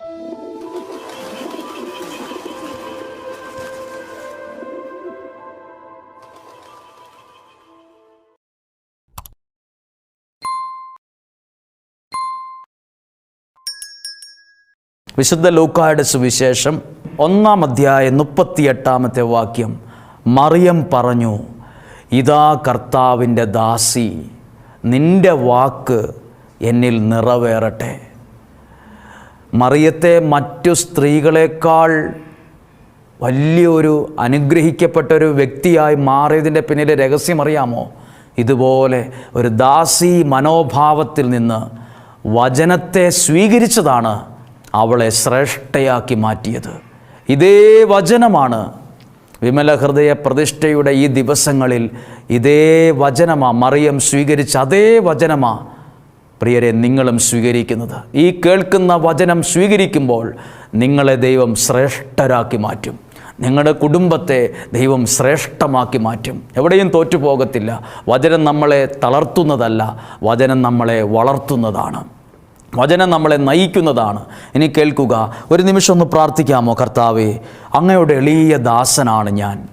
വിശുദ്ധ ലൂക്കായുടെ സുവിശേഷം ഒന്നാം അധ്യായം മുപ്പത്തിയെട്ടാമത്തെ വാക്യം. മറിയം പറഞ്ഞു ഇതാ കർത്താവിന്റെ ദാസി നിന്റെ വാക്ക് എന്നിൽ നിറവേറട്ടെ. മറിയത്തെ മറ്റു സ്ത്രീകളെക്കാൾ വലിയൊരു അനുഗ്രഹിക്കപ്പെട്ട ഒരു വ്യക്തിയായി മാറിയതിന്റെ പിന്നിലെ രഹസ്യം അറിയാമോ ഇതുപോലെ ഒരു ദാസി മനോഭാവത്തിൽ നിന്ന് വചനത്തെ സ്വീകരിച്ചതാണ് അവളെ ശ്രേഷ്ഠയാക്കി മാറ്റിയത്. ഇതേ വചനമാണ് വിമല ഹൃദയ പ്രതിഷ്ഠയുടെ ഈ ദിവസങ്ങളിൽ ഇതേ വചനമാ മറിയം സ്വീകരിച്ച അതേ വചനമാ പ്രിയരെ നിങ്ങളും സ്വീകരിക്കുന്നത്. ഈ കേൾക്കുന്ന വചനം സ്വീകരിക്കുമ്പോൾ നിങ്ങളെ ദൈവം ശ്രേഷ്ഠരാക്കി മാറ്റും. നിങ്ങളുടെ കുടുംബത്തെ ദൈവം ശ്രേഷ്ഠമാക്കി മാറ്റും. എവിടെയും തോറ്റു പോകത്തില്ല വചനം നമ്മളെ തളർത്തുന്നതല്ല. വചനം നമ്മളെ വളർത്തുന്നതാണ്. വചനം നമ്മളെ നയിക്കുന്നതാണ്. ഇനി കേൾക്കുക. ഒരു നിമിഷം ഒന്ന് പ്രാർത്ഥിക്കാമോ? കർത്താവേ അങ്ങയുടെ എളിയ ദാസനാണ് ഞാൻ.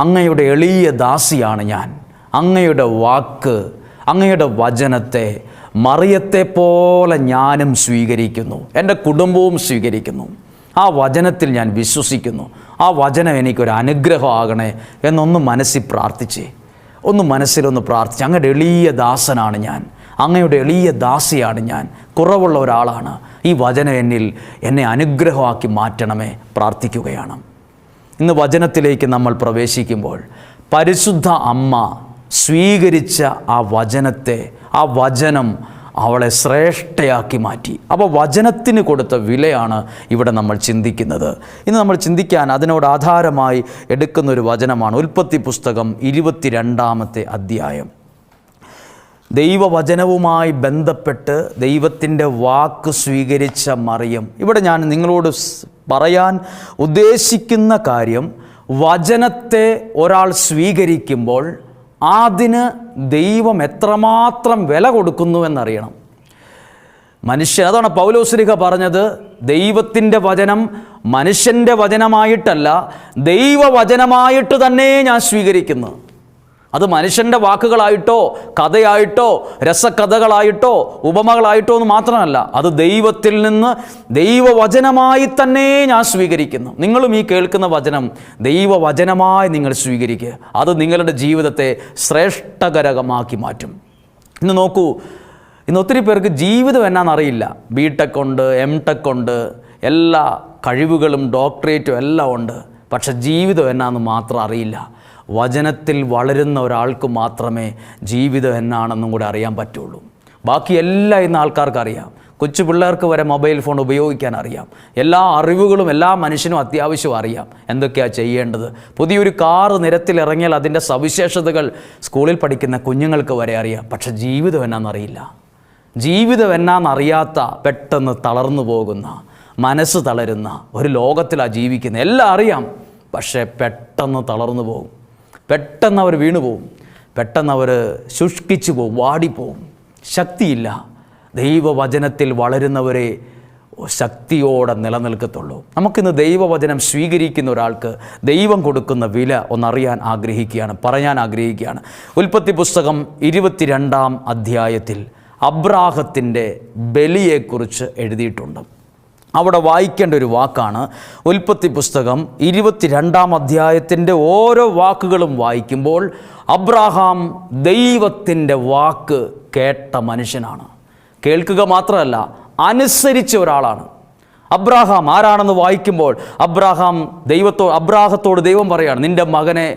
അങ്ങയുടെ എളിയ ദാസിയാണ് ഞാൻ. അങ്ങയുടെ വാക്ക് അങ്ങയുടെ വചനത്തെ മറിയത്തെ പോലെ ഞാനും സ്വീകരിക്കുന്നു. എന്റെ കുടുംബവും സ്വീകരിക്കുന്നു. ആ വചനത്തിൽ ഞാൻ വിശ്വസിക്കുന്നു. ആ വചനം എനിക്കൊരു അനുഗ്രഹമാകണേ എന്നൊന്ന് മനസ്സിൽ പ്രാർത്ഥിച്ചേ. ഒന്ന് മനസ്സിലൊന്ന് പ്രാർത്ഥിച്ച്. അങ്ങയുടെ എളിയ ദാസനാണ് ഞാൻ. അങ്ങയുടെ എളിയ ദാസിയാണ് ഞാൻ. കുറവുള്ള ഒരാളാണ്. ഈ വചനം എന്നിൽ എന്നെ അനുഗ്രഹമാക്കി മാറ്റണമേ പ്രാർത്ഥിക്കുകയാണ്. ഇന്ന് വചനത്തിലേക്ക് നമ്മൾ പ്രവേശിക്കുമ്പോൾ പരിശുദ്ധ അമ്മ സ്വീകരിച്ച ആ വചനത്തെ ആ വചനം അവളെ ശ്രേഷ്ഠയാക്കി മാറ്റി. അപ്പോൾ വചനത്തിന് കൊടുത്ത വിലയാണ് ഇവിടെ നമ്മൾ ചിന്തിക്കുന്നത്. ഇന്ന് നമ്മൾ ചിന്തിക്കാൻ അതിനോട് ആധാരമായി എടുക്കുന്ന ഒരു വചനമാണ് ഉൽപ്പത്തി പുസ്തകം ഇരുപത്തിരണ്ടാമത്തെ അധ്യായം. ദൈവവചനവുമായി ബന്ധപ്പെട്ട് ദൈവത്തിന്റെ വാക്ക് സ്വീകരിച്ച മറിയം. ഇവിടെ ഞാൻ നിങ്ങളോട് പറയാൻ ഉദ്ദേശിക്കുന്ന കാര്യം വചനത്തെ ഒരാൾ സ്വീകരിക്കുമ്പോൾ അതിന് ദൈവം എത്രമാത്രം വില കൊടുക്കുന്നുവെന്നറിയണം മനുഷ്യൻ അതാണ് പൗലോസ്ലിഹ പറഞ്ഞത് ദൈവത്തിന്റെ വചനം മനുഷ്യന്റെ വചനമായിട്ടല്ല ദൈവവചനമായിട്ട് തന്നെ ഞാൻ സ്വീകരിക്കുന്നു. അത് മനുഷ്യന്റെ വാക്കുകളായിട്ടോ കഥയായിട്ടോ രസകഥകളായിട്ടോ ഉപമകളായിട്ടോ എന്ന് മാത്രമല്ല അത് ദൈവത്തിൽ നിന്ന് ദൈവവചനമായി തന്നെ ഞാൻ സ്വീകരിക്കുന്നു. നിങ്ങളും ഈ കേൾക്കുന്ന വചനം ദൈവവചനമായി നിങ്ങൾ സ്വീകരിക്കുക. അത് നിങ്ങളുടെ ജീവിതത്തെ ശ്രേഷ്ഠകരകമാക്കി മാറ്റും. ഇന്ന് നോക്കൂ ഇന്ന് ഒത്തിരി പേർക്ക് ജീവിതം എന്നാണെന്നറിയില്ല ബി ടെക് ഉണ്ട് എം ടെക് ഉണ്ട് എല്ലാ കഴിവുകളും ഡോക്ടറേറ്റും എല്ലാം ഉണ്ട്. പക്ഷെ ജീവിതം എന്നാന്ന് മാത്രം അറിയില്ല. വചനത്തിൽ വളരുന്ന ഒരാൾക്ക് മാത്രമേ ജീവിതം എന്നാണെന്നും കൂടെ അറിയാൻ പറ്റുള്ളൂ. ബാക്കി എല്ലാം ഇന്ന് ആൾക്കാർക്ക് അറിയാം. കൊച്ചു പിള്ളേർക്ക് വരെ മൊബൈൽ ഫോൺ ഉപയോഗിക്കാൻ അറിയാം. എല്ലാ അറിവുകളും എല്ലാ മനുഷ്യനും അത്യാവശ്യം അറിയാം. എന്തൊക്കെയാണ് ചെയ്യേണ്ടത്? പുതിയൊരു കാറ് നിരത്തിലിറങ്ങിയാൽ അതിന്റെ സവിശേഷതകൾ സ്കൂളിൽ പഠിക്കുന്ന കുഞ്ഞുങ്ങൾക്ക് വരെ അറിയാം. പക്ഷെ ജീവിതം എന്നാണെന്നറിയില്ല ജീവിതം എന്നാണെന്നറിയാത്ത പെട്ടെന്ന് തളർന്നു പോകുന്ന മനസ്സ് തളരുന്ന ഒരു ലോകത്തിലാണ് ജീവിക്കുന്നത്. എല്ലാം അറിയാം. പക്ഷേ പെട്ടെന്ന് തളർന്നു പോകും. പെട്ടെന്ന് അവർ വീണു പോവും. പെട്ടെന്ന് അവർ ശുഷ്കിച്ചു പോവും വാടിപ്പോവും ശക്തിയില്ല. ദൈവവചനത്തിൽ വളരുന്നവരെ ശക്തിയോടെ നിലനിൽക്കത്തുള്ളൂ. നമുക്കിന്ന് ദൈവവചനം സ്വീകരിക്കുന്ന ഒരാൾക്ക് ദൈവം കൊടുക്കുന്ന വില ഒന്നറിയാൻ ആഗ്രഹിക്കുകയാണ് പറയാൻ ആഗ്രഹിക്കുകയാണ്. ഉൽപ്പത്തി പുസ്തകം ഇരുപത്തിരണ്ടാം അധ്യായത്തിൽ അബ്രാഹത്തിന്റെ ബലിയെക്കുറിച്ച് എഴുതിയിട്ടുണ്ട്. അവിടെ വായിക്കേണ്ട ഒരു വാക്കാണ് ഉൽപ്പത്തി പുസ്തകം ഇരുപത്തിരണ്ടാം അധ്യായത്തിന്റെ ഓരോ വാക്കുകളും വായിക്കുമ്പോൾ അബ്രാഹാം ദൈവത്തിന്റെ വാക്ക് കേട്ട മനുഷ്യനാണ്. കേൾക്കുക മാത്രമല്ല അനുസരിച്ച ഒരാളാണ്. അബ്രാഹാം ആരാണെന്ന് വായിക്കുമ്പോൾ അബ്രാഹാം ദൈവത്തോ അബ്രാഹത്തോട് ദൈവം പറയാണ് നിന്റെ മകനെ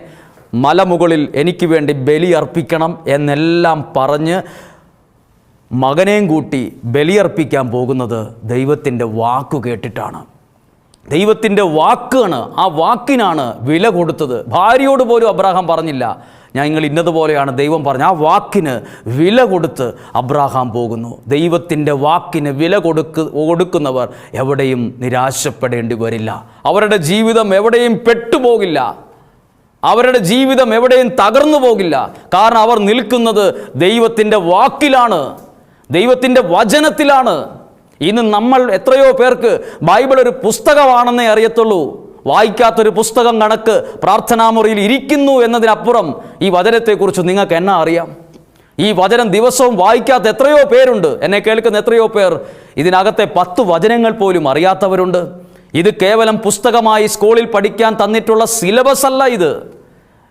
മലമുകളിൽ എനിക്ക് വേണ്ടി ബലി അർപ്പിക്കണം എന്നെല്ലാം പറഞ്ഞ് മകനെയും കൂട്ടി ബലിയർപ്പിക്കാൻ പോകുന്നത് ദൈവത്തിന്റെ വാക്കു കേട്ടിട്ടാണ്. ദൈവത്തിന്റെ വാക്കാണ് ആ വാക്കിനാണ് വില കൊടുത്തത്. ഭാര്യയോട് പോലും അബ്രാഹാം പറഞ്ഞില്ല ഞാൻ നിങ്ങൾ ഇന്നതുപോലെയാണ് ദൈവം പറഞ്ഞ ആ വാക്കിന് വില കൊടുത്ത് അബ്രാഹാം പോകുന്നു. ദൈവത്തിന്റെ വാക്കിന് വില കൊടുക്ക കൊടുക്കുന്നവർ എവിടെയും നിരാശപ്പെടേണ്ടി വരില്ല. അവരുടെ ജീവിതം എവിടെയും പെട്ടുപോകില്ല. അവരുടെ ജീവിതം എവിടെയും തകർന്നു പോകില്ല. കാരണം അവർ നിൽക്കുന്നത് ദൈവത്തിന്റെ വാക്കിലാണ്. ദൈവത്തിന്റെ വചനത്തിലാണ്. ഇന്ന് നമ്മൾ എത്രയോ പേർക്ക് ബൈബിൾ ഒരു പുസ്തകമാണെന്നേ അറിയത്തുള്ളൂ. വായിക്കാത്തൊരു പുസ്തകം കണക്ക് പ്രാർത്ഥനാമുറിയിൽ ഇരിക്കുന്നു എന്നതിനപ്പുറം ഈ വചനത്തെക്കുറിച്ച് നിങ്ങൾക്ക് എന്നാ അറിയാം? ഈ വചനം ദിവസവും വായിക്കാത്ത എത്രയോ പേരുണ്ട്. എന്നെ കേൾക്കുന്ന എത്രയോ പേർ ഇതിനകത്തെ പത്ത് വചനങ്ങൾ പോലും അറിയാത്തവരുണ്ട്. ഇത് കേവലം പുസ്തകമായി സ്കൂളിൽ പഠിക്കാൻ തന്നിട്ടുള്ള സിലബസ് അല്ല ഇത്.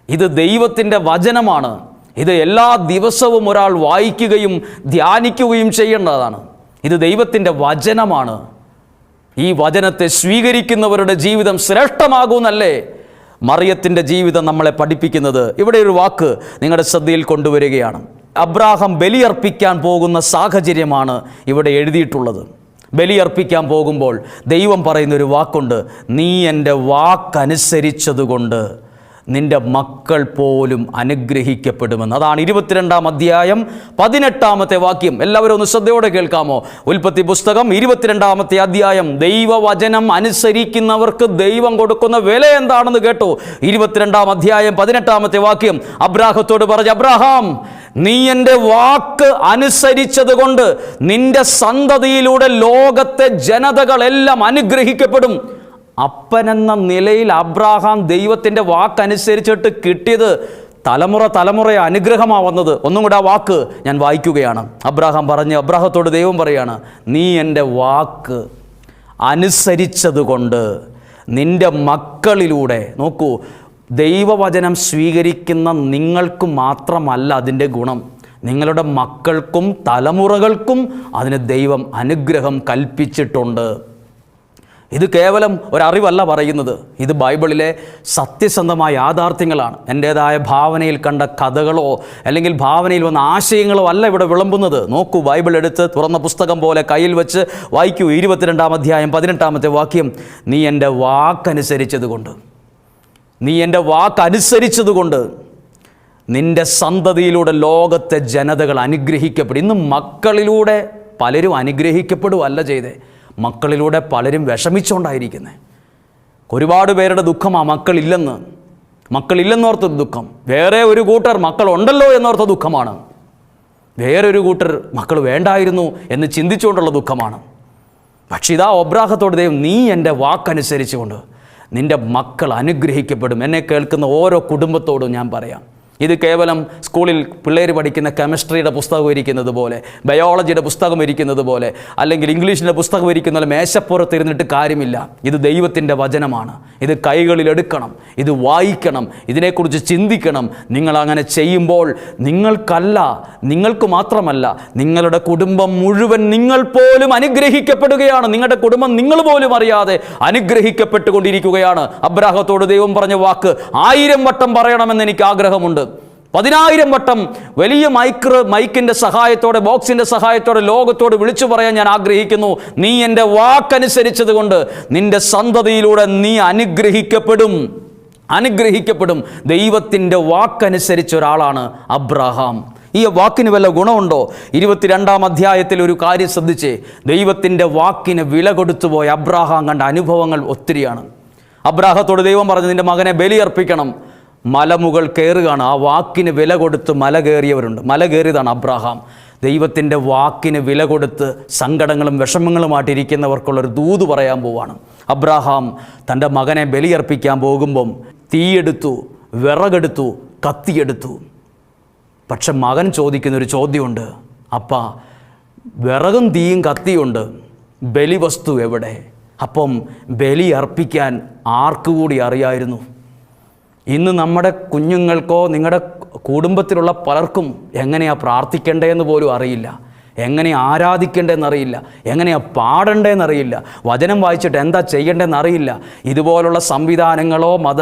ഇത് ദൈവത്തിന്റെ വചനമാണ്. ഇത് എല്ലാ ദിവസവും ഒരാൾ വായിക്കുകയും ധ്യാനിക്കുകയും ചെയ്യേണ്ടതാണ്. ഇത് ദൈവത്തിന്റെ വചനമാണ്. ഈ വചനത്തെ സ്വീകരിക്കുന്നവരുടെ ജീവിതം ശ്രേഷ്ഠമാകുമെന്നല്ലേ മറിയത്തിന്റെ ജീവിതം നമ്മളെ പഠിപ്പിക്കുന്നത്. ഇവിടെ ഒരു വാക്ക് നിങ്ങളുടെ ശ്രദ്ധയിൽ കൊണ്ടുവരികയാണ്. അബ്രാഹം ബലിയർപ്പിക്കാൻ പോകുന്ന സാഹചര്യമാണ് ഇവിടെ എഴുതിയിട്ടുള്ളത്. ബലിയർപ്പിക്കാൻ പോകുമ്പോൾ ദൈവം പറയുന്ന ഒരു വാക്കുണ്ട്. നീ എന്റെ വാക്കനുസരിച്ചതുകൊണ്ട് നിന്റെ മക്കൾ പോലും അനുഗ്രഹിക്കപ്പെടുമെന്ന്. അതാണ് ഇരുപത്തിരണ്ടാം അധ്യായം പതിനെട്ടാമത്തെ വാക്യം. എല്ലാവരും ഒന്ന് ശ്രദ്ധയോടെ കേൾക്കാമോ? ഉൽപ്പത്തി പുസ്തകം ഇരുപത്തിരണ്ടാമത്തെ അധ്യായം. ദൈവവചനം അനുസരിക്കുന്നവർക്ക് ദൈവം കൊടുക്കുന്ന വില എന്താണെന്ന് കേട്ടോ. ഇരുപത്തിരണ്ടാം അധ്യായം പതിനെട്ടാമത്തെ വാക്യം. അബ്രാഹത്തോട് പറഞ്ഞു അബ്രാഹാം നീ എന്റെ വാക്ക് അനുസരിച്ചത് കൊണ്ട് നിന്റെ സന്തതിയിലൂടെ ലോകത്തെ ജനതകളെല്ലാം അനുഗ്രഹിക്കപ്പെടും. അപ്പനെന്ന നിലയിൽ അബ്രാഹാം ദൈവത്തിന്റെ വാക്കനുസരിച്ചിട്ട് കിട്ടിയത് തലമുറ തലമുറ അനുഗ്രഹമാണ് വന്നത് ഒന്നും കൂടെ ആ വാക്ക് ഞാൻ വായിക്കുകയാണ്. അബ്രാഹാം പറഞ്ഞ് അബ്രാഹത്തോട് ദൈവം പറയാണ് നീ എന്റെ വാക്ക് അനുസരിച്ചതുകൊണ്ട് നിന്റെ മക്കളിലൂടെ നോക്കൂ ദൈവവചനം സ്വീകരിക്കുന്ന നിങ്ങൾക്ക് മാത്രമല്ല അതിന്റെ ഗുണം. നിങ്ങളുടെ മക്കൾക്കും തലമുറകൾക്കും അതിന് ദൈവം അനുഗ്രഹം കൽപ്പിച്ചിട്ടുണ്ട്. ഇത് കേവലം ഒരറിവല്ല പറയുന്നത്. ഇത് ബൈബിളിലെ സത്യസന്ധമായ യാഥാർത്ഥ്യങ്ങളാണ്. എന്റേതായ ഭാവനയിൽ കണ്ട കഥകളോ അല്ലെങ്കിൽ ഭാവനയിൽ വന്ന ആശയങ്ങളോ അല്ല ഇവിടെ വിളമ്പുന്നത്. നോക്കൂ ബൈബിൾ എടുത്ത് തുറന്ന പുസ്തകം പോലെ കയ്യിൽ വെച്ച് വായിക്കൂ. ഇരുപത്തിരണ്ടാം അധ്യായം പതിനെട്ടാമത്തെ വാക്യം നീ എന്റെ വാക്കനുസരിച്ചതുകൊണ്ട്. നീ എന്റെ വാക്കനുസരിച്ചതുകൊണ്ട് നിന്റെ സന്തതിയിലൂടെ ലോകത്തെ ജനതകൾ അനുഗ്രഹിക്കപ്പെടും. ഇന്ന് മക്കളിലൂടെ പലരും അനുഗ്രഹിക്കപ്പെടുകയല്ല ചെയ്തേ. മക്കളിലൂടെ പലരും വിഷമിച്ചുകൊണ്ടായിരിക്കുന്നത് ഒരുപാട് പേരുടെ ദുഃഖം ആ മക്കളില്ലെന്ന്. മക്കളില്ലെന്നോർത്ത ദുഃഖം. വേറെ ഒരു കൂട്ടർ മക്കളുണ്ടല്ലോ എന്നോർത്ത ദുഃഖമാണ്. വേറൊരു കൂട്ടർ മക്കൾ വേണ്ടായിരുന്നു എന്ന് ചിന്തിച്ചുകൊണ്ടുള്ള ദുഃഖമാണ്. പക്ഷെ ഇതാ ഒബ്രാഹത്തോട് ദൈവം നീ എന്റെ വാക്കനുസരിച്ചുകൊണ്ട് നിന്റെ മക്കൾ അനുഗ്രഹിക്കപ്പെടും. എന്നെ കേൾക്കുന്ന ഓരോ കുടുംബത്തോടും ഞാൻ പറയാം. ഇത് കേവലം സ്കൂളിൽ പിള്ളേർ പഠിക്കുന്ന കെമിസ്ട്രിയുടെ പുസ്തകം ഇരിക്കുന്നത് പോലെ ബയോളജിയുടെ പുസ്തകം ഇരിക്കുന്നത് പോലെ അല്ലെങ്കിൽ ഇംഗ്ലീഷിന്റെ പുസ്തകം ഇരിക്കുന്ന പോലെ മേശപ്പുറത്ത് ഇരുന്നിട്ട് കാര്യമില്ല. ഇത് ദൈവത്തിന്റെ വചനമാണ്. ഇത് കൈകളിൽ എടുക്കണം. ഇത് വായിക്കണം. ഇതിനെക്കുറിച്ച് ചിന്തിക്കണം. നിങ്ങൾ അങ്ങനെ ചെയ്യുമ്പോൾ നിങ്ങൾക്കല്ല നിങ്ങൾക്ക് മാത്രമല്ല നിങ്ങളുടെ കുടുംബം മുഴുവൻ നിങ്ങൾ പോലും അനുഗ്രഹിക്കപ്പെടുകയാണ്. നിങ്ങളുടെ കുടുംബം നിങ്ങൾ പോലും അറിയാതെ അനുഗ്രഹിക്കപ്പെട്ടുകൊണ്ടിരിക്കുകയാണ്. അബ്രാഹത്തോട് ദൈവം പറഞ്ഞ വാക്ക് ആയിരം വട്ടം പറയണമെന്ന് എനിക്ക് ആഗ്രഹമുണ്ട്. പതിനായിരം വട്ടം വലിയ മൈക്രോ മൈക്കിന്റെ സഹായത്തോടെ ബോക്സിന്റെ സഹായത്തോടെ ലോകത്തോട് വിളിച്ചു പറയാൻ ഞാൻ ആഗ്രഹിക്കുന്നു. നീ എന്റെ വാക്കനുസരിച്ചത് കൊണ്ട് നിന്റെ സന്തതിയിലൂടെ നീ അനുഗ്രഹിക്കപ്പെടും. അനുഗ്രഹിക്കപ്പെടും. ദൈവത്തിന്റെ വാക്കനുസരിച്ച ഒരാളാണ് അബ്രഹാം. ഈ വാക്കിന് വല്ല ഗുണമുണ്ടോ? ഇരുപത്തിരണ്ടാം അധ്യായത്തിൽ ഒരു കാര്യം ശ്രദ്ധിച്ചേ. ദൈവത്തിന്റെ വാക്കിന് വില കൊടുത്തുപോയ അബ്രാഹാം കണ്ട അനുഭവങ്ങൾ ഒത്തിരിയാണ്. അബ്രാഹത്തോട് ദൈവം പറഞ്ഞു നിന്റെ മകനെ ബലിയർപ്പിക്കണം. മലമുകൾ കയറുകയാണ്. ആ വാക്കിന് വില കൊടുത്ത് മല കയറിയവരുണ്ട്. മല കയറിയതാണ് അബ്രാഹാം. ദൈവത്തിന്റെ വാക്കിന് വില കൊടുത്ത് സങ്കടങ്ങളും വിഷമങ്ങളുമായിട്ടിരിക്കുന്നവർക്കുള്ളൊരു ദൂത് പറയാൻ പോവാണ്. അബ്രാഹാം തന്റെ മകനെ ബലിയർപ്പിക്കാൻ പോകുമ്പം തീയെടുത്തു വിറകെടുത്തു കത്തിയെടുത്തു. പക്ഷെ മകൻ ചോദിക്കുന്നൊരു ചോദ്യമുണ്ട്. അപ്പ വിറകും തീയും കത്തിയുണ്ട്. ബലിവസ്തു എവിടെ? അപ്പം ബലി അർപ്പിക്കാൻ ആർക്കുകൂടി അറിയായിരുന്നു? ഇന്ന് നമ്മുടെ കുഞ്ഞുങ്ങൾക്കോ നിങ്ങളുടെ കുടുംബത്തിലുള്ള പലർക്കും എങ്ങനെയാണ് പ്രാർത്ഥിക്കേണ്ടതെന്ന് പോലും അറിയില്ല. എങ്ങനെ ആരാധിക്കേണ്ടതെന്നറിയില്ല എങ്ങനെയാണ് പാടേണ്ടതെന്നറിയില്ല വചനം വായിച്ചിട്ട് എന്താ ചെയ്യേണ്ടതെന്ന് അറിയില്ല ഇതുപോലുള്ള സംവിധാനങ്ങളോ മത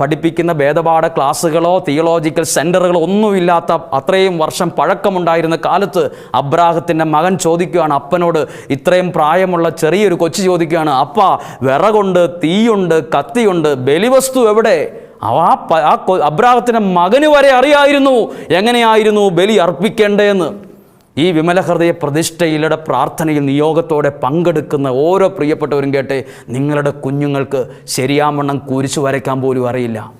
പഠിപ്പിക്കുന്ന ഭേദപാഠ ക്ലാസ്സുകളോ തിയോളജിക്കൽ സെന്ററുകളോ ഒന്നുമില്ലാത്ത അത്രയും വർഷം പഴക്കമുണ്ടായിരുന്ന കാലത്ത് അബ്രാഹത്തിന്റെ മകൻ ചോദിക്കുകയാണ് അപ്പനോട് ഇത്രയും പ്രായമുള്ള ചെറിയൊരു കൊച്ചു ചോദിക്കുകയാണ് അപ്പ വിറകുണ്ട് തീയുണ്ട് കത്തിയുണ്ട് ബലിവസ്തു എവിടെ? ആ അബ്രാഹത്തിന്റെ മകന് വരെ അറിയായിരുന്നു എങ്ങനെയായിരുന്നു ബലി അർപ്പിക്കേണ്ടതെന്ന് ഈ വിമലഹൃദയ പ്രതിഷ്ഠയിലൂടെ പ്രാർത്ഥനയിൽ നിയോഗത്തോടെ പങ്കെടുക്കുന്ന ഓരോ പ്രിയപ്പെട്ടവരും കേട്ടെ നിങ്ങളുടെ കുഞ്ഞുങ്ങൾക്ക് ശരിയാമണ്ണം കുരിശു വരയ്ക്കാൻ പോലും അറിയില്ല.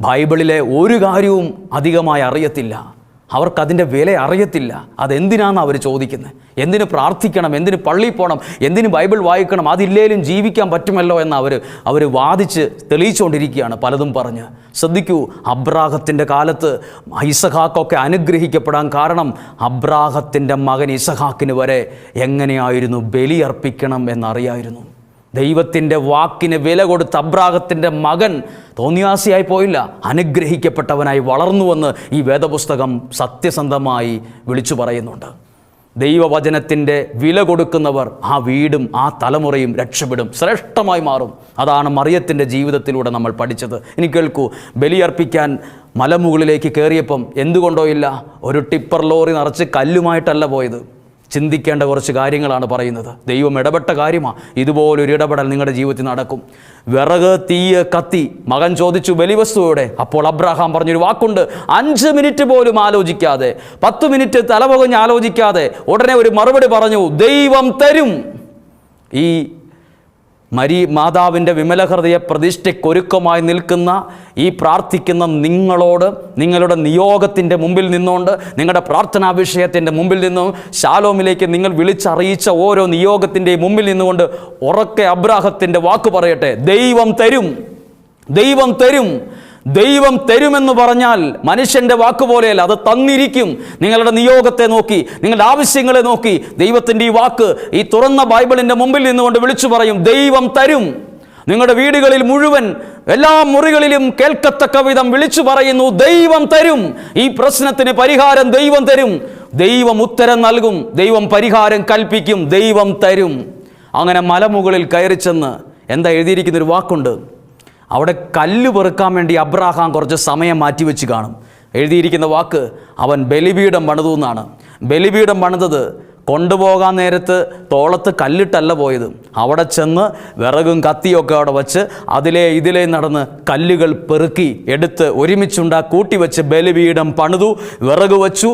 ബൈബിളിലെ ഒരു കാര്യവും അധികമായി അറിയത്തില്ല. അവർക്കതിന്റെ വില അറിയത്തില്ല. അതെന്തിനാണ് അവർ ചോദിക്കുന്നത് എന്തിന് പ്രാർത്ഥിക്കണം? എന്തിന് പള്ളിയിൽ പോകണം എന്തിന് ബൈബിൾ വായിക്കണം? അതില്ലേലും ജീവിക്കാൻ പറ്റുമല്ലോ എന്ന് അവർ അവർ വാദിച്ച് തെളിയിച്ചുകൊണ്ടിരിക്കുകയാണ് പലതും പറഞ്ഞ്. ശ്രദ്ധിക്കൂ അബ്രാഹത്തിന്റെ കാലത്ത് ഇസഹാക്കൊക്കെ അനുഗ്രഹിക്കപ്പെടാൻ കാരണം അബ്രാഹത്തിന്റെ മകൻ ഇസഹാക്കിന് വരെ എങ്ങനെയായിരുന്നു ബലിയർപ്പിക്കണം എന്നറിയായിരുന്നു. ദൈവത്തിന്റെ വാക്കിന് വില കൊടുത്ത് അബ്രാഹത്തിന്റെ മകൻ തോന്നിയാസിയായി പോയില്ല. അനുഗ്രഹിക്കപ്പെട്ടവനായി വളർന്നുവെന്ന് ഈ വേദപുസ്തകം സത്യസന്ധമായി വിളിച്ചു പറയുന്നുണ്ട്. ദൈവവചനത്തിന്റെ വില കൊടുക്കുന്നവർ ആ വീടും ആ തലമുറയും രക്ഷപ്പെടും ശ്രേഷ്ഠമായി മാറും. അതാണ് മറിയത്തിന്റെ ജീവിതത്തിലൂടെ നമ്മൾ പഠിച്ചത്. ഇനി കേൾക്കൂ ബലിയർപ്പിക്കാൻ മലമുകളിലേക്ക് കയറിയപ്പം എന്തുകൊണ്ടോ ഇല്ല ഒരു ടിപ്പർ ലോറി നിറച്ച് കല്ലുമായിട്ടല്ല പോയത്. ചിന്തിക്കേണ്ട കുറച്ച് കാര്യങ്ങളാണ് പറയുന്നത്. ദൈവം ഇടപെട്ട കാര്യമാണ് ഇതുപോലൊരു ഇടപെടൽ നിങ്ങളുടെ ജീവിതത്തിൽ നടക്കും. വിറക് തീയ് കത്തി. മകൻ ചോദിച്ചു ബലിവസ്തുവോടെ. അപ്പോൾ അബ്രഹാം പറഞ്ഞൊരു വാക്കുണ്ട്. അഞ്ച് മിനിറ്റ് പോലും ആലോചിക്കാതെ പത്ത് മിനിറ്റ് തലപുകഞ്ഞ് ആലോചിക്കാതെ ഉടനെ ഒരു മറുപടി പറഞ്ഞു ദൈവം തരും. ഈ മരി മാതാവിന്റെ വിമലഹൃദയ പ്രതിഷ്ഠയ്ക്കൊരുക്കമായി നിൽക്കുന്ന ഈ പ്രാർത്ഥിക്കുന്ന നിങ്ങളോട് നിങ്ങളുടെ നിയോഗത്തിന്റെ മുമ്പിൽ നിന്നുകൊണ്ട് നിങ്ങളുടെ പ്രാർത്ഥനാ വിഷയത്തിന്റെ മുമ്പിൽ നിന്നും ശാലോമിലേക്ക് നിങ്ങൾ വിളിച്ചറിയിച്ച ഓരോ നിയോഗത്തിന്റെയും മുമ്പിൽ നിന്നുകൊണ്ട് ഉറക്കെ അബ്രാഹത്തിന്റെ വാക്ക് പറയട്ടെ. ദൈവം തരും. ദൈവം തരും. ദൈവം തരുമെന്ന് പറഞ്ഞാൽ മനുഷ്യന്റെ വാക്കുപോലെയല്ല അത് തന്നിരിക്കും. നിങ്ങളുടെ നിയോഗത്തെ നോക്കി നിങ്ങളുടെ ആവശ്യങ്ങളെ നോക്കി ദൈവത്തിന്റെ ഈ വാക്ക് ഈ തുറന്ന ബൈബിളിന്റെ മുമ്പിൽ നിന്നുകൊണ്ട് വിളിച്ചു പറയും ദൈവം തരും. നിങ്ങളുടെ വീടുകളിൽ മുഴുവൻ എല്ലാ മുറികളിലും കേൾക്കത്തക്ക വിധം വിളിച്ചു പറയുന്നു ദൈവം തരും. ഈ പ്രശ്നത്തിന് പരിഹാരം ദൈവം തരും. ദൈവം ഉത്തരം നൽകും ദൈവം പരിഹാരം കൽപ്പിക്കും ദൈവം തരും. അങ്ങനെ മലമുകളിൽ കയറി ചെന്ന് എന്താ എഴുതിയിരിക്കുന്നൊരു വാക്കുണ്ട്? അവിടെ കല്ല് പെറുക്കാൻ വേണ്ടി അബ്രാഹാം കുറച്ച് സമയം മാറ്റിവെച്ച് കാണും. എഴുതിയിരിക്കുന്ന വാക്ക് അവൻ ബലിപീഠം പണിതു എന്നാണ് ബലിപീഠം പണിതത് കൊണ്ടുപോകാൻ നേരത്ത് തോളത്ത് കല്ലിട്ടല്ല പോയത്. അവിടെ ചെന്ന് വിറകും കത്തിയൊക്കെ അവിടെ വച്ച് അതിലെ ഇതിലെ നടന്ന് കല്ലുകൾ പെറുക്കി എടുത്ത് ഒരുമിച്ചുണ്ടാ കൂട്ടി വെച്ച് ബലിപീഠം പണിതു വിറക് വച്ചു.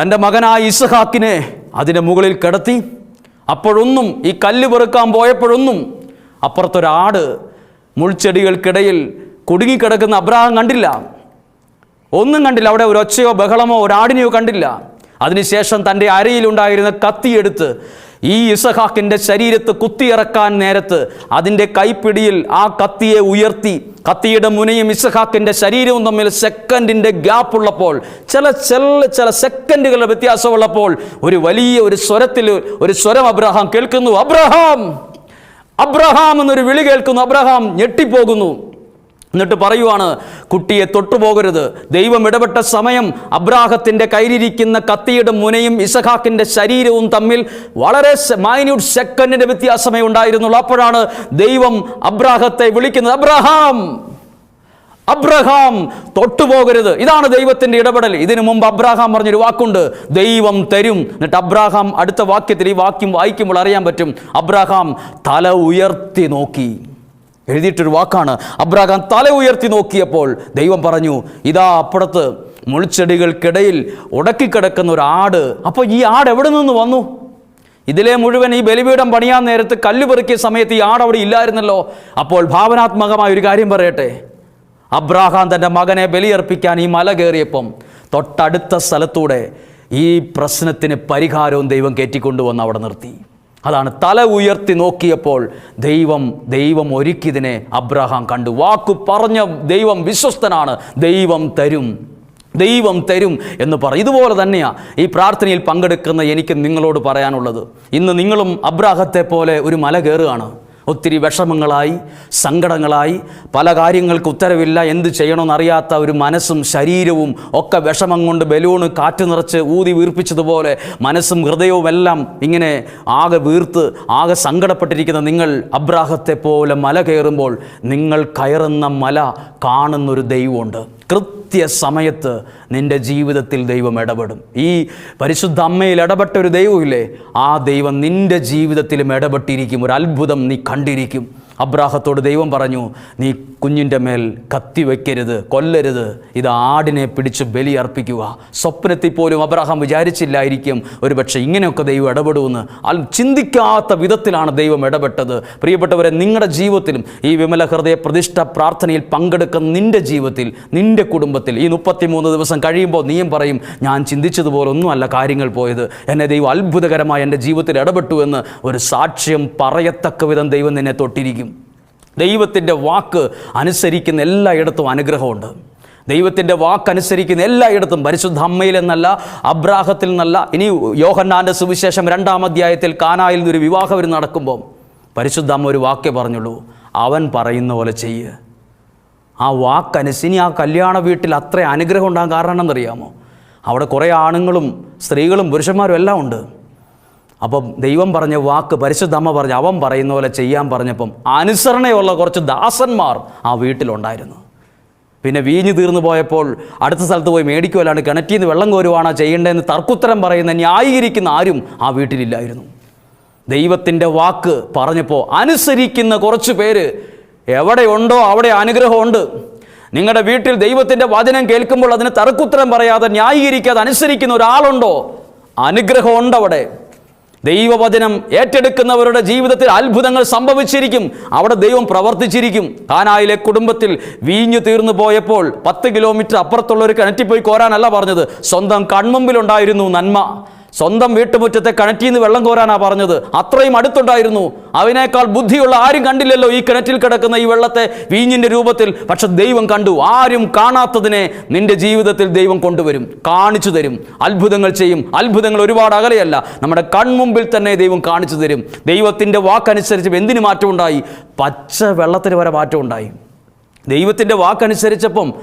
തന്റെ മകനായ ഇസഹാക്കിനെ അതിന്റെ മുകളിൽ കിടത്തി. അപ്പോഴൊന്നും ഈ കല്ല് പെറുക്കാൻ പോയപ്പോഴൊന്നും അപ്പുറത്തൊരാട് മുൾച്ചെടികൾക്കിടയിൽ കുടുങ്ങിക്കിടക്കുന്ന അബ്രഹാം കണ്ടില്ല. ഒന്നും കണ്ടില്ല. അവിടെ ഒരു ഒച്ചയോ ബഹളമോ ഒരാടിനെയോ കണ്ടില്ല. അതിനുശേഷം തന്റെ അരയിലുണ്ടായിരുന്ന കത്തിയെടുത്ത് ഈ ഇസഹാക്കിന്റെ ശരീരത്ത് കുത്തിയിറക്കാൻ നേരത്ത് അതിന്റെ കൈപ്പിടിയിൽ ആ കത്തിയെ ഉയർത്തി കത്തിയുടെ മുനയും ഇസഹാക്കിന്റെ ശരീരവും തമ്മിൽ സെക്കൻഡിന്റെ ഗ്യാപ്പ് ഉള്ളപ്പോൾ ചില ചില ചില സെക്കൻഡുകളുടെ വ്യത്യാസമുള്ളപ്പോൾ ഒരു വലിയ ഒരു സ്വരത്തിൽ ഒരു സ്വരം അബ്രഹാം കേൾക്കുന്നു. അബ്രഹാം! അബ്രഹാം എന്നൊരു വിളി കേൾക്കുന്നു. അബ്രഹാം ഞെട്ടിപ്പോകുന്നു. എന്നിട്ട് പറയുവാണ് കുട്ടിയെ തൊട്ടുപോകരുത് ദൈവം ഇടപെട്ട സമയം അബ്രാഹത്തിന്റെ കയ്യിലിരിക്കുന്ന കത്തിയുടെ മുനയും ഇസഹാക്കിന്റെ ശരീരവും തമ്മിൽ വളരെ മൈന്യൂട്ട് സെക്കൻഡിന്റെ വ്യത്യാസമേ ഉണ്ടായിരുന്നുള്ളൂ. അപ്പോഴാണ് ദൈവം അബ്രാഹത്തെ വിളിക്കുന്നത്. അബ്രഹാം അബ്രഹാം തൊട്ടുപോകരുത്. ഇതാണ് ദൈവത്തിന്റെ ഇടപെടൽ. ഇതിനു മുമ്പ് അബ്രഹാം പറഞ്ഞൊരു വാക്കുണ്ട്. ദൈവം തരും. എന്നിട്ട് അബ്രഹാം അടുത്ത വാക്യത്തിൽ ഈ വാക്യം വായിക്കുമ്പോൾ അറിയാൻ പറ്റും. അബ്രഹാം തല ഉയർത്തി നോക്കി. എഴുതിയിട്ടൊരു വാക്കാണ്. അബ്രഹാം തല ഉയർത്തി നോക്കിയപ്പോൾ ദൈവം പറഞ്ഞു ഇതാ അപ്പുറത്ത് മുൾച്ചെടികൾക്കിടയിൽ ഉടക്കിക്കിടക്കുന്ന ഒരു ആട്. അപ്പോൾ ഈ ആട് എവിടെ നിന്ന് വന്നു? ഇതിലെ മുഴുവൻ ഈ ബലിപീഠം പണിയാൻ നേരത്ത് കല്ല് പെറുക്കിയ സമയത്ത് ഈ ആട് അവിടെ ഇല്ലായിരുന്നല്ലോ. അപ്പോൾ ഭാവനാത്മകമായ ഒരു കാര്യം പറയട്ടെ. അബ്രാഹാം തന്റെ മകനെ ബലിയർപ്പിക്കാൻ ഈ മല കയറിയപ്പം തൊട്ടടുത്ത സ്ഥലത്തൂടെ ഈ പ്രശ്നത്തിന് പരിഹാരവും ദൈവം കയറ്റിക്കൊണ്ടുവന്ന് അവിടെ നിർത്തി. അതാണ് തല ഉയർത്തി നോക്കിയപ്പോൾ ദൈവം ദൈവം ഒരുക്കിയതിനെ അബ്രഹാം കണ്ടു. വാക്കു പറഞ്ഞ ദൈവം വിശ്വസ്തനാണ്. ദൈവം തരും. ദൈവം തരും എന്ന് പറയും ഇതുപോലെ തന്നെയാണ് ഈ പ്രാർത്ഥനയിൽ പങ്കെടുക്കുന്ന എനിക്ക് നിങ്ങളോട് പറയാനുള്ളത്. ഇന്ന് നിങ്ങളും അബ്രാഹത്തെ പോലെ ഒരു മല കയറുകയാണ്. ഒത്തിരി വിഷമങ്ങളായി സങ്കടങ്ങളായി പല കാര്യങ്ങൾക്ക് ഉത്തരവില്ല എന്ത് ചെയ്യണമെന്നറിയാത്ത ഒരു മനസ്സും ശരീരവും ഒക്കെ വിഷമം കൊണ്ട് ബലൂണ് കാറ്റ് നിറച്ച് ഊതി വീർപ്പിച്ചതുപോലെ മനസ്സും ഹൃദയവും എല്ലാം ഇങ്ങനെ ആകെ വീർത്ത് ആകെ സങ്കടപ്പെട്ടിരിക്കുന്ന നിങ്ങൾ അബ്രാഹത്തെ പോലെ മല കയറുമ്പോൾ നിങ്ങൾ കയറുന്ന മല കാണുന്നൊരു ദൈവമുണ്ട്. കൃത്യസമയത്ത് നിന്റെ ജീവിതത്തിൽ ദൈവം ഇടപെടും. ഈ പരിശുദ്ധ അമ്മയിൽ ഇടപെട്ട ഒരു ദൈവമില്ലേ? ആ ദൈവം നിന്റെ ജീവിതത്തിലും ഇടപെട്ടിരിക്കും. ഒരു അത്ഭുതം നീ കണ്ടിരിക്കും. അബ്രാഹത്തോട് ദൈവം പറഞ്ഞു നീ കുഞ്ഞിന്റെ മേൽ കത്തി വയ്ക്കരുത് കൊല്ലരുത്. ഇത് ആടിനെ പിടിച്ച് ബലിയർപ്പിക്കുക സ്വപ്നത്തിൽ പോലും അബ്രഹാം വിചാരിച്ചില്ലായിരിക്കും. ഒരുപക്ഷെ ഇങ്ങനെയൊക്കെ ദൈവം ഇടപെടുമെന്ന്. അൽ ചിന്തിക്കാത്ത വിധത്തിലാണ് ദൈവം ഇടപെട്ടത്. പ്രിയപ്പെട്ടവരെ നിങ്ങളുടെ ജീവിതത്തിലും ഈ വിമല ഹൃദയ പ്രതിഷ്ഠ പ്രാർത്ഥനയിൽ പങ്കെടുക്കുന്ന നിന്റെ ജീവിതത്തിൽ നിന്റെ കുടുംബത്തിൽ ഈ മുപ്പത്തിമൂന്ന് ദിവസം കഴിയുമ്പോൾ നീയും പറയും ഞാൻ ചിന്തിച്ചതുപോലെ ഒന്നുമല്ല കാര്യങ്ങൾ പോയത്. എന്നെ ദൈവം അത്ഭുതകരമായി എന്റെ ജീവിതത്തിൽ ഇടപെട്ടു എന്ന് ഒരു സാക്ഷ്യം പറയത്തക്ക വിധം ദൈവം നിന്നെ തൊട്ടിരിക്കും. ദൈവത്തിന്റെ വാക്ക് അനുസരിക്കുന്ന എല്ലായിടത്തും അനുഗ്രഹമുണ്ട്. ദൈവത്തിന്റെ വാക്കനുസരിക്കുന്ന എല്ലായിടത്തും പരിശുദ്ധ അമ്മയിൽ എന്നല്ല അബ്രാഹത്തിൽ നിന്നല്ല ഇനി യോഹന്നാന്റെ സുവിശേഷം രണ്ടാം അധ്യായത്തിൽ കാനായിൽ നിന്നൊരു വിവാഹം ഒരു നടക്കുമ്പോൾ പരിശുദ്ധ അമ്മ ഒരു വാക്കേ പറഞ്ഞുള്ളൂ. അവൻ പറയുന്ന പോലെ ചെയ്യ്. ആ വാക്കനുസരിച്ച് ഇനി ആ കല്യാണ വീട്ടിൽ അത്ര അനുഗ്രഹം ഉണ്ടാകാൻ കാരണം എന്നറിയാമോ അവിടെ കുറേ ആണുങ്ങളും സ്ത്രീകളും പുരുഷന്മാരും എല്ലാം ഉണ്ട്. അപ്പം ദൈവം പറഞ്ഞ വാക്ക് പരിശുദ്ധമ്മ പറഞ്ഞ് അവൻ പറയുന്ന പോലെ ചെയ്യാൻ പറഞ്ഞപ്പം അനുസരണയുള്ള കുറച്ച് ദാസന്മാർ ആ വീട്ടിലുണ്ടായിരുന്നു. പിന്നെ വീഞ്ഞു തീർന്നു പോയപ്പോൾ അടുത്ത സ്ഥലത്ത് പോയി മേടിക്കുമല്ലാണ്ട് കിണറ്റിൽ നിന്ന് വെള്ളം കോരുവാണോ ചെയ്യേണ്ടതെന്ന് തർക്കുത്തരം പറയുന്ന ന്യായീകരിക്കുന്ന ആരും ആ വീട്ടിലില്ലായിരുന്നു. ദൈവത്തിന്റെ വാക്ക് പറഞ്ഞപ്പോൾ അനുസരിക്കുന്ന കുറച്ച് പേര് എവിടെയുണ്ടോ അവിടെ അനുഗ്രഹമുണ്ട്. നിങ്ങളുടെ വീട്ടിൽ ദൈവത്തിന്റെ വചനം കേൾക്കുമ്പോൾ അതിന് തർക്കുത്തരം പറയാതെ ന്യായീകരിക്കാതെ അനുസരിക്കുന്ന ഒരാളുണ്ടോ? അനുഗ്രഹമുണ്ട് അവിടെ. ദൈവവചനം ഏറ്റെടുക്കുന്നവരുടെ ജീവിതത്തിൽ അത്ഭുതങ്ങൾ സംഭവിച്ചിരിക്കും. അവിടെ ദൈവം പ്രവർത്തിച്ചിരിക്കും. കാനായിലെ കുടുംബത്തിൽ വീഞ്ഞു തീർന്നു പോയപ്പോൾ പത്ത് കിലോമീറ്റർ അപ്പുറത്തുള്ള ഒരു കിണറ്റിൽ പോയി കോരാനല്ല പറഞ്ഞത്. സ്വന്തം കൺമുമ്പിലുണ്ടായിരുന്നു നന്മ. സ്വന്തം വീട്ടുമുറ്റത്തെ കിണറ്റിൽ നിന്ന് വെള്ളം കോരാനാ പറഞ്ഞത്. അത്രയും അടുത്തുണ്ടായിരുന്നു. അവനേക്കാൾ ബുദ്ധിയുള്ള ആരും കണ്ടില്ലല്ലോ ഈ കിണറ്റിൽ കിടക്കുന്ന ഈ വെള്ളത്തെ വീഞ്ഞിന്റെ രൂപത്തിൽ. പക്ഷെ ദൈവം കണ്ടു. ആരും കാണാത്തതിനെ നിന്റെ ജീവിതത്തിൽ ദൈവം കൊണ്ടുവരും. കാണിച്ചു തരും. അത്ഭുതങ്ങൾ ചെയ്യും. അത്ഭുതങ്ങൾ ഒരുപാട് അകലെയല്ല. നമ്മുടെ കൺമുമ്പിൽ തന്നെ ദൈവം കാണിച്ചു തരും. ദൈവത്തിന്റെ വാക്കനുസരിച്ച് എന്തിന് മാറ്റമുണ്ടായി പച്ച വെള്ളത്തിന് വരെ മാറ്റമുണ്ടായി ദൈവത്തിന്റെ വാക്കനുസരിച്ചപ്പം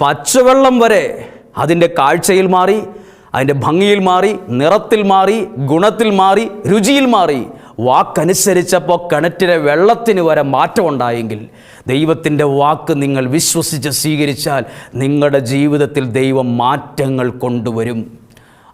പച്ചവെള്ളം വരെ അതിന്റെ കാഴ്ചയിൽ മാറി. അതിന്റെ ഭംഗിയിൽ മാറി നിറത്തിൽ മാറി ഗുണത്തിൽ മാറി രുചിയിൽ മാറി. വാക്കനുസരിച്ചപ്പോൾ കിണറ്റിലെ വെള്ളത്തിന് വരെ മാറ്റമുണ്ടായെങ്കിൽ ദൈവത്തിന്റെ വാക്ക് നിങ്ങൾ വിശ്വസിച്ച് സ്വീകരിച്ചാൽ നിങ്ങളുടെ ജീവിതത്തിൽ ദൈവം മാറ്റങ്ങൾ കൊണ്ടുവരും.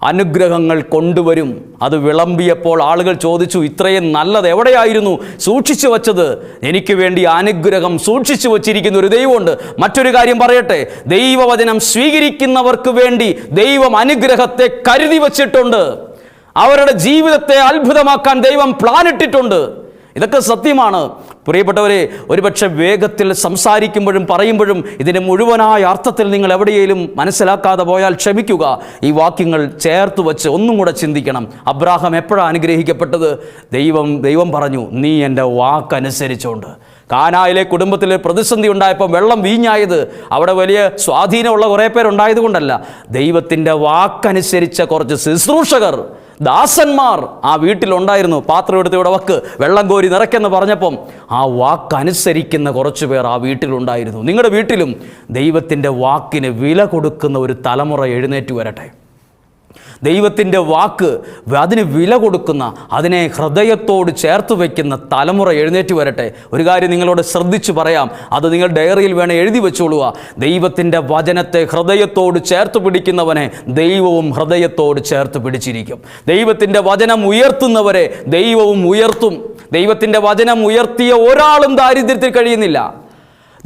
അനുഗ്രഹങ്ങൾ കൊണ്ടുവരും. അത് വിളമ്പിയപ്പോൾ ആളുകൾ ചോദിച്ചു ഇത്രയും നല്ലത് എവിടെയായിരുന്നു? സൂക്ഷിച്ചു വച്ചത്? എനിക്ക് വേണ്ടി അനുഗ്രഹം സൂക്ഷിച്ചു വച്ചിരിക്കുന്ന ഒരു ദൈവമുണ്ട്. മറ്റൊരു കാര്യം പറയട്ടെ ദൈവവചനം സ്വീകരിക്കുന്നവർക്ക് വേണ്ടി ദൈവം അനുഗ്രഹത്തെ കരുതി വച്ചിട്ടുണ്ട്. അവരുടെ ജീവിതത്തെ അത്ഭുതമാക്കാൻ ദൈവം പ്ലാനിട്ടിട്ടുണ്ട് ഇതൊക്കെ സത്യമാണ്. പ്രിയപ്പെട്ടവരെ ഒരുപക്ഷെ വേഗത്തിൽ സംസാരിക്കുമ്പോഴും പറയുമ്പോഴും ഇതിന്റെ മുഴുവനായ അർത്ഥത്തിൽ നിങ്ങൾ എവിടെയെങ്കിലും മനസ്സിലാക്കാതെ പോയാൽ ക്ഷമിക്കുക. ഈ വാക്യങ്ങൾ ചേർത്ത് വച്ച് ഒന്നും കൂടെ ചിന്തിക്കണം. അബ്രാഹാം എപ്പോഴാണ് അനുഗ്രഹിക്കപ്പെട്ടത്? ദൈവം ദൈവം പറഞ്ഞു നീ എന്റെ വാക്കനുസരിച്ചുകൊണ്ട് കാനായിലെ കുടുംബത്തിൽ പ്രതിസന്ധി ഉണ്ടായപ്പോൾ വെള്ളം വീഞ്ഞായത്. അവിടെ വലിയ സ്വാധീനമുള്ള കുറേ പേരുണ്ടായതുകൊണ്ടല്ല. ദൈവത്തിന്റെ വാക്കനുസരിച്ച കുറച്ച് ശുശ്രൂഷകർ ദാസന്മാർ ആ വീട്ടിലുണ്ടായിരുന്നു. പാത്രം എടുത്ത് ഇവിടെ വക്ക്. വെള്ളം കോരി നിറയ്ക്കെന്ന് പറഞ്ഞപ്പം ആ വാക്കനുസരിക്കുന്ന കുറച്ച് പേർ ആ വീട്ടിലുണ്ടായിരുന്നു. നിങ്ങളുടെ വീട്ടിലും ദൈവത്തിന്റെ വാക്കിന് വില കൊടുക്കുന്ന ഒരു തലമുറ എഴുന്നേറ്റ് വരട്ടെ. ദൈവത്തിന്റെ വാക്ക് അതിന് വില കൊടുക്കുന്ന അതിനെ ഹൃദയത്തോട് ചേർത്ത് വയ്ക്കുന്ന തലമുറ എഴുന്നേറ്റ് വരട്ടെ. ഒരു കാര്യം നിങ്ങളോട് ശ്രദ്ധിച്ചു പറയാം. അത് നിങ്ങൾ ഡയറിയിൽ വേണം എഴുതി വെച്ചോളുക. ദൈവത്തിന്റെ വചനത്തെ ഹൃദയത്തോട് ചേർത്ത് പിടിക്കുന്നവനെ ദൈവവും ഹൃദയത്തോട് ചേർത്ത് പിടിച്ചിരിക്കും. ദൈവത്തിന്റെ വചനം ഉയർത്തുന്നവരെ ദൈവവും ഉയർത്തും. ദൈവത്തിന്റെ വചനം ഉയർത്തിയ ഒരാളും ദാരിദ്ര്യത്തിൽ കഴിയുന്നില്ല.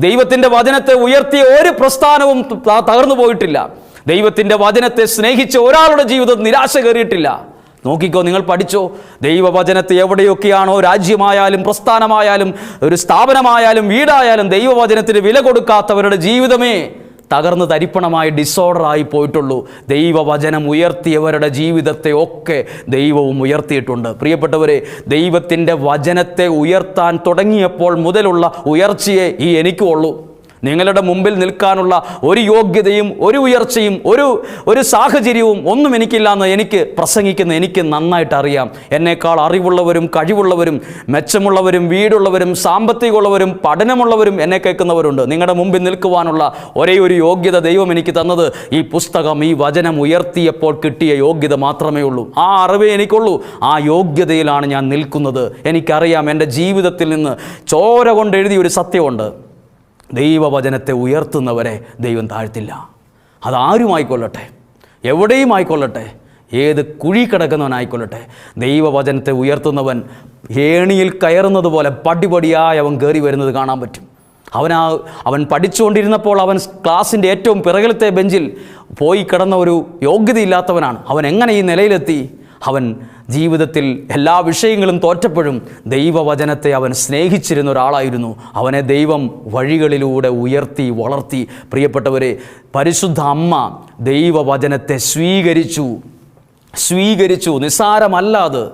ദൈവത്തിന്റെ വചനത്തെ ഉയർത്തിയ ഒരു പ്രസ്ഥാനവും തകർന്നു പോയിട്ടില്ല. ദൈവത്തിന്റെ വചനത്തെ സ്നേഹിച്ച ഒരാളുടെ ജീവിതം നിരാശ കയറിയിട്ടില്ല. നോക്കിക്കോ നിങ്ങൾ പഠിച്ചോ? ദൈവവചനത്തെ എവിടെയൊക്കെയാണോ രാജ്യമായാലും പ്രസ്ഥാനമായാലും ഒരു സ്ഥാപനമായാലും വീടായാലും ദൈവവചനത്തിന് വില കൊടുക്കാത്തവരുടെ ജീവിതമേ തകർന്ന് തരിപ്പണമായി ഡിസോർഡറായി പോയിട്ടുള്ളൂ. ദൈവവചനം ഉയർത്തിയവരുടെ ജീവിതത്തെ ഒക്കെ ദൈവവും ഉയർത്തിയിട്ടുണ്ട്. പ്രിയപ്പെട്ടവരെ ദൈവത്തിന്റെ വചനത്തെ ഉയർത്താൻ തുടങ്ങിയപ്പോൾ മുതലുള്ള ഉയർച്ചയെ ഈ എനിക്കുള്ളൂ നിങ്ങളുടെ മുമ്പിൽ നിൽക്കാനുള്ള ഒരു യോഗ്യതയും ഒരു ഉയർച്ചയും ഒരു ഒരു സാഹചര്യവും ഒന്നും എനിക്കില്ല എന്ന് എനിക്ക് പ്രസംഗിക്കുന്ന എനിക്ക് നന്നായിട്ട് അറിയാം. എന്നേക്കാൾ അറിവുള്ളവരും കഴിവുള്ളവരും മെച്ചമുള്ളവരും വീടുള്ളവരും സാമ്പത്തികമുള്ളവരും പഠനമുള്ളവരും എന്നെ കേൾക്കുന്നവരുണ്ട്. നിങ്ങളുടെ മുമ്പിൽ നിൽക്കുവാനുള്ള ഒരേ ഒരു യോഗ്യത ദൈവം എനിക്ക് തന്നത് ഈ പുസ്തകം ഈ വചനം ഉയർത്തിയപ്പോൾ കിട്ടിയ യോഗ്യത മാത്രമേ ഉള്ളൂ. ആ അറിവേ എനിക്കുള്ളൂ. ആ യോഗ്യതയിലാണ് ഞാൻ നിൽക്കുന്നത്. എനിക്കറിയാം എന്റെ ജീവിതത്തിൽ നിന്ന് ചോര കൊണ്ട് എഴുതിയ ഒരു സത്യമുണ്ട്. ദൈവവചനത്തെ ഉയർത്തുന്നവരെ ദൈവം താഴ്ത്തില്ല. അതാരുമായിക്കൊള്ളട്ടെ എവിടെയും ആയിക്കൊള്ളട്ടെ? ഏത് കുഴി കിടക്കുന്നവനായിക്കൊള്ളട്ടെ ദൈവവചനത്തെ ഉയർത്തുന്നവൻ ഏണിയിൽ കയറുന്നത് പോലെ പടിപടിയായി അവൻ കയറി വരുന്നത് കാണാൻ പറ്റും. അവനാ അവൻ പഠിച്ചുകൊണ്ടിരുന്നപ്പോൾ അവൻ ക്ലാസ്സിന്റെ ഏറ്റവും പിറകിലത്തെ ബെഞ്ചിൽ പോയി കിടന്ന ഒരു യോഗ്യതയില്ലാത്തവനാണ്. അവൻ എങ്ങനെ ഈ നിലയിലെത്തി? അവൻ ജീവിതത്തിൽ എല്ലാ വിഷയങ്ങളും തോറ്റപ്പോഴും ദൈവവചനത്തെ അവൻ സ്നേഹിച്ചിരുന്ന ഒരാളായിരുന്നു. അവനെ ദൈവം വഴികളിലൂടെ ഉയർത്തി വളർത്തി. പ്രിയപ്പെട്ടവരെ പരിശുദ്ധ അമ്മ ദൈവവചനത്തെ സ്വീകരിച്ചു. സ്വീകരിച്ചു. നിസ്സാരമല്ല അത്.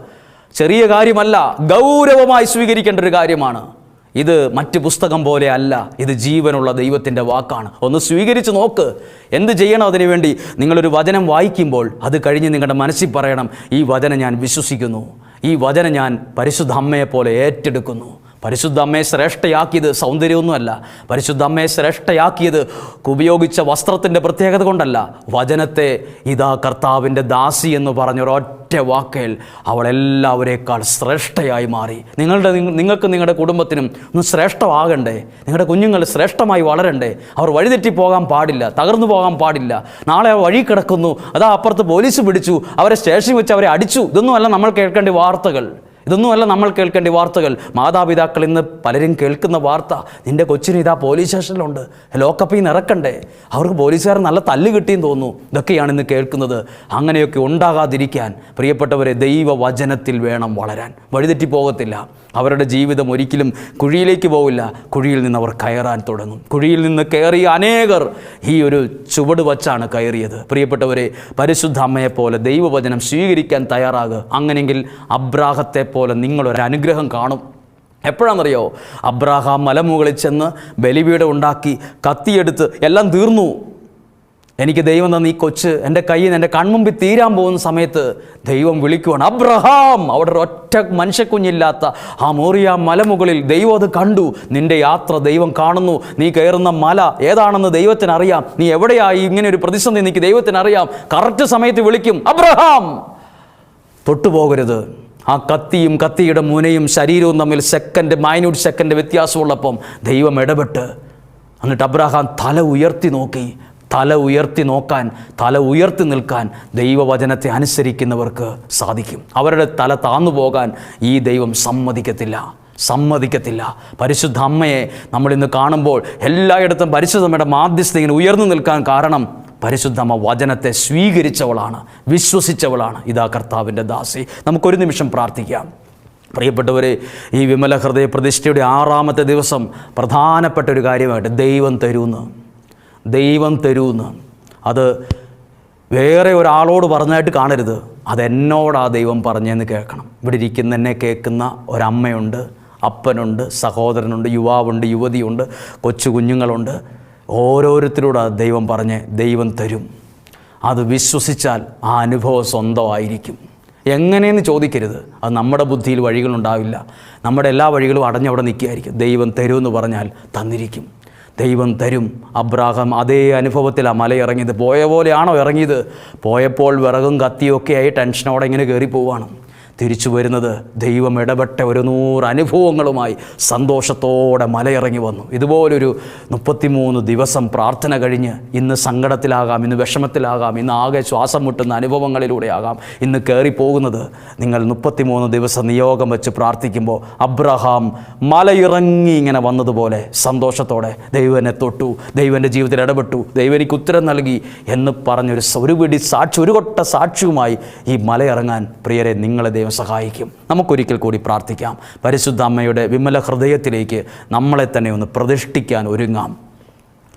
ചെറിയ കാര്യമല്ല. ഗൗരവമായി സ്വീകരിക്കേണ്ട ഒരു കാര്യമാണ്. ഇത് മറ്റ് പുസ്തകം പോലെ അല്ല. ഇത് ജീവനുള്ള ദൈവത്തിന്റെ വാക്കാണ്. ഒന്ന് സ്വീകരിച്ച് നോക്ക്. എന്ത് ചെയ്യണം അതിനു വേണ്ടി? നിങ്ങളൊരു വചനം വായിക്കുമ്പോൾ അത് കഴിഞ്ഞ് നിങ്ങളുടെ മനസ്സിൽ പറയണം ഈ വചനം ഞാൻ വിശ്വസിക്കുന്നു. ഈ വചനം ഞാൻ പരിശുദ്ധ അമ്മയെപ്പോലെ ഏറ്റെടുക്കുന്നു. പരിശുദ്ധ അമ്മയെ ശ്രേഷ്ഠയാക്കിയത് സൗന്ദര്യമൊന്നുമല്ല. പരിശുദ്ധ അമ്മയെ ശ്രേഷ്ഠയാക്കിയത് ഉപയോഗിച്ച വസ്ത്രത്തിന്റെ പ്രത്യേകത കൊണ്ടല്ല. വചനത്തെ ഇതാ കർത്താവിന്റെ ദാസി എന്ന് പറഞ്ഞൊരൊറ്റ വാക്കേൽ അവളെല്ലാവരേക്കാൾ ശ്രേഷ്ഠയായി മാറി. നിങ്ങളുടെ നിങ്ങൾക്ക് നിങ്ങളുടെ കുടുംബത്തിനും ഒന്ന് ശ്രേഷ്ഠമാകണ്ടേ. നിങ്ങളുടെ കുഞ്ഞുങ്ങൾ ശ്രേഷ്ഠമായി വളരണ്ടേ. അവർ വഴിതെറ്റി പോകാൻ പാടില്ല തകർന്നു പോകാൻ പാടില്ല. നാളെ വഴി കിടക്കുന്നു. അതാ അപ്പുറത്ത് പോലീസ് പിടിച്ചു. അവരെ സ്റ്റേഷനിൽ വെച്ച് അവരെ അടിച്ചു. ഇതൊന്നുമല്ല നമ്മൾ കേൾക്കേണ്ട വാർത്തകൾ. ഇതൊന്നുമല്ല നമ്മൾ കേൾക്കേണ്ട വാർത്തകൾ. മാതാപിതാക്കൾ ഇന്ന് പലരും കേൾക്കുന്ന വാർത്ത നിന്റെ കൊച്ചിന് ഇതാ പോലീസ് സ്റ്റേഷനിലുണ്ട്. ലോക്കപ്പിൽ നിന്ന് ഇറക്കണ്ടേ. അവർക്ക് പോലീസുകാർ നല്ല തല്ല് കിട്ടിയെന്ന് തോന്നുന്നു. ഇതൊക്കെയാണ് ഇന്ന് കേൾക്കുന്നത്. അങ്ങനെയൊക്കെ ഉണ്ടാകാതിരിക്കാൻ പ്രിയപ്പെട്ടവരെ ദൈവവചനത്തിൽ വേണം വളരാൻ. വഴിതെറ്റി പോകത്തില്ല. അവരുടെ ജീവിതം ഒരിക്കലും കുഴിയിലേക്ക് പോവില്ല. കുഴിയിൽ നിന്ന് അവർ കയറാൻ തുടങ്ങും. കുഴിയിൽ നിന്ന് കയറിയ അനേകർ ഈ ഒരു ചുവട് വച്ചാണ് കയറിയത്. പ്രിയപ്പെട്ടവരെ പരിശുദ്ധ അമ്മയെപ്പോലെ ദൈവവചനം സ്വീകരിക്കാൻ തയ്യാറാകുക അങ്ങനെങ്കിൽ അബ്രാഹത്തെ പോലെ നിങ്ങളൊരു അനുഗ്രഹം കാണും. എപ്പോഴാണെന്നറിയോ അബ്രാഹാം മലമുകളിൽ ചെന്ന് ബലിപീഠം ഉണ്ടാക്കി കത്തിയെടുത്ത് എല്ലാം തീർന്നു. എനിക്ക് ദൈവം തന്ന ഈ കൊച്ച് എന്റെ കയ്യിൽ നിന്ന് എന്റെ കൺമുമ്പിൽ തീരാൻ പോകുന്ന സമയത്ത് ദൈവം വിളിക്കുവാണ്. അബ്രഹാം! അവിടെ ഒറ്റ മനുഷ്യക്കുഞ്ഞില്ലാത്ത ആ മോറിയ മലമുകളിൽ ദൈവം അത് കണ്ടു. നിന്റെ യാത്ര ദൈവം കാണുന്നു. നീ കയറുന്ന മല ഏതാണെന്ന് ദൈവത്തിന് അറിയാം. നീ എവിടെയായി? ഇങ്ങനെ ഒരു പ്രതിസന്ധി എനിക്ക് ദൈവത്തിന് അറിയാം. കറക്റ്റ് സമയത്ത് വിളിക്കും. അബ്രഹാം! തൊട്ടുപോകരുത്. ആ കത്തിയും കത്തിയുടെ മുനയും ശരീരവും തമ്മിൽ സെക്കൻഡ് മൈന്യൂട്ട് സെക്കൻഡ് വ്യത്യാസമുള്ളപ്പം ദൈവം ഇടപെട്ട്. എന്നിട്ട് അബ്രഹാം തല ഉയർത്തി നോക്കി. തല ഉയർത്തി നോക്കാൻ തല ഉയർത്തി നിൽക്കാൻ ദൈവവചനത്തെ അനുസരിക്കുന്നവർക്ക് സാധിക്കും. അവരുടെ തല താന്നു പോകാൻ ഈ ദൈവം സമ്മതിക്കത്തില്ല സമ്മതിക്കത്തില്ല. പരിശുദ്ധ അമ്മയെ നമ്മൾ ഇന്ന് കാണുമ്പോൾ എല്ലായിടത്തും പരിശുദ്ധമ്മയുടെ മാധ്യസ്ഥ ഇങ്ങനെ ഉയർന്നു നിൽക്കാൻ കാരണം പരിശുദ്ധമ്മ വചനത്തെ സ്വീകരിച്ചവളാണ് വിശ്വസിച്ചവളാണ്. ഇതാ കർത്താവിന്റെ ദാസി. നമുക്കൊരു നിമിഷം പ്രാർത്ഥിക്കാം. പ്രിയപ്പെട്ടവരെ ഈ വിമല ഹൃദയ പ്രതിഷ്ഠയുടെ ആറാമത്തെ ദിവസം പ്രധാനപ്പെട്ട ഒരു കാര്യമായിട്ട് ദൈവം തരൂന്ന്. ദൈവം തരൂന്ന്. അത് വേറെ ഒരാളോട് പറഞ്ഞായിട്ട് കാണരുത്. അതെന്നോടാ ദൈവം പറഞ്ഞതെന്ന് കേൾക്കണം. ഇവിടെ ഇരിക്കുന്ന എന്നെ കേൾക്കുന്ന ഒരമ്മയുണ്ട് അപ്പനുണ്ട് സഹോദരനുണ്ട് യുവാവുണ്ട് യുവതിയുണ്ട് കൊച്ചു കുഞ്ഞുങ്ങളുണ്ട്. ഓരോരുത്തരോട് ദൈവം പറഞ്ഞ് ദൈവം തരും. അത് വിശ്വസിച്ചാൽ ആ അനുഭവം സ്വന്തമായിരിക്കും. എങ്ങനെയെന്ന് ചോദിക്കരുത്. അത് നമ്മുടെ ബുദ്ധിയിൽ വഴികളുണ്ടാവില്ല. നമ്മുടെ എല്ലാ വഴികളും അടഞ്ഞവിടെ നിൽക്കുകയായിരിക്കും. ദൈവം തരുമെന്ന് പറഞ്ഞാൽ തന്നിരിക്കും. ദൈവം തരും. അബ്രാഹം അതേ അനുഭവത്തിലാണ് മല ഇറങ്ങിയത് പോയ പോലെയാണോ ഇറങ്ങിയത്? പോയപ്പോൾ വിറകും കത്തിയൊക്കെയായി ടെൻഷനോടെ ഇങ്ങനെ കയറി പോവാണ് തിരിച്ചു വരുന്നത് ദൈവം ഇടപെട്ട ഒരു നൂറ് അനുഭവങ്ങളുമായി സന്തോഷത്തോടെ മലയിറങ്ങി വന്നു. ഇതുപോലൊരു മുപ്പത്തിമൂന്ന് ദിവസം പ്രാർത്ഥന കഴിഞ്ഞ് ഇന്ന് സങ്കടത്തിലാകാം ഇന്ന് വിഷമത്തിലാകാം ഇന്ന് ആകെ ശ്വാസം മുട്ടുന്ന അനുഭവങ്ങളിലൂടെ ആകാം ഇന്ന് കയറിപ്പോകുന്നത് നിങ്ങൾ മുപ്പത്തിമൂന്ന് ദിവസം നിയോഗം വെച്ച് പ്രാർത്ഥിക്കുമ്പോൾ അബ്രഹാം മലയിറങ്ങി ഇങ്ങനെ വന്നതുപോലെ സന്തോഷത്തോടെ ദൈവനെ തൊട്ടു ദൈവന്റെ ജീവിതത്തിൽ ഇടപെട്ടു ദൈവം എനിക്ക് ഉത്തരം നൽകി എന്ന് പറഞ്ഞൊരു ഒരു പിടി സാക്ഷി ഒരു കൊട്ട സാക്ഷിയുമായി ഈ മലയിറങ്ങാൻ പ്രിയരെ നിങ്ങളെ ദൈവം സഹായിക്കും. നമുക്കൊരിക്കൽ കൂടി പ്രാർത്ഥിക്കാം. പരിശുദ്ധ അമ്മയുടെ വിമല ഹൃദയത്തിലേക്ക് നമ്മളെ തന്നെ ഒന്ന് പ്രതിഷ്ഠിക്കാൻ ഒരുങ്ങാം.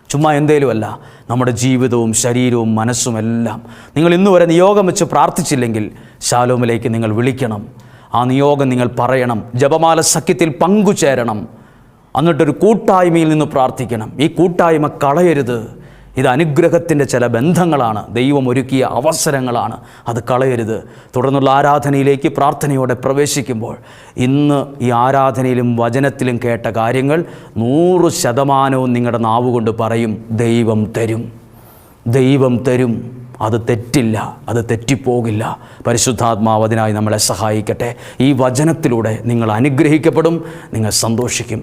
ചുമ്മാ എന്തേലുമല്ല. നമ്മുടെ ജീവിതവും ശരീരവും മനസ്സും എല്ലാം. നിങ്ങൾ ഇന്നു വരെ നിയോഗം വെച്ച് പ്രാർത്ഥിച്ചില്ലെങ്കിൽ ശാലോമിലേക്ക് നിങ്ങൾ വിളിക്കണം. ആ നിയോഗം നിങ്ങൾ പറയണം. ജപമാല സഖ്യത്തിൽ പങ്കുചേരണം. എന്നിട്ടൊരു കൂട്ടായ്മയിൽ നിന്ന് പ്രാർത്ഥിക്കണം. ഈ കൂട്ടായ്മ കളയരുത്. ഇത് അനുഗ്രഹത്തിന്റെ ചില ബന്ധങ്ങളാണ്. ദൈവം ഒരുക്കിയ അവസരങ്ങളാണ്. അത് കളയരുത്. തുടർന്നുള്ള ആരാധനയിലേക്ക് പ്രാർത്ഥനയോടെ പ്രവേശിക്കുമ്പോൾ ഇന്ന് ഈ ആരാധനയിലും വചനത്തിലും കേട്ട കാര്യങ്ങൾ നൂറ് ശതമാനവും നിങ്ങളുടെ നാവുകൊണ്ട് പറയും ദൈവം തരും. ദൈവം തരും. അത് തെറ്റില്ല. അത് തെറ്റിപ്പോകില്ല. പരിശുദ്ധാത്മാവ് അതിനായി നമ്മളെ സഹായിക്കട്ടെ. ഈ വചനത്തിലൂടെ നിങ്ങൾ അനുഗ്രഹിക്കപ്പെടും നിങ്ങൾ സന്തോഷിക്കും.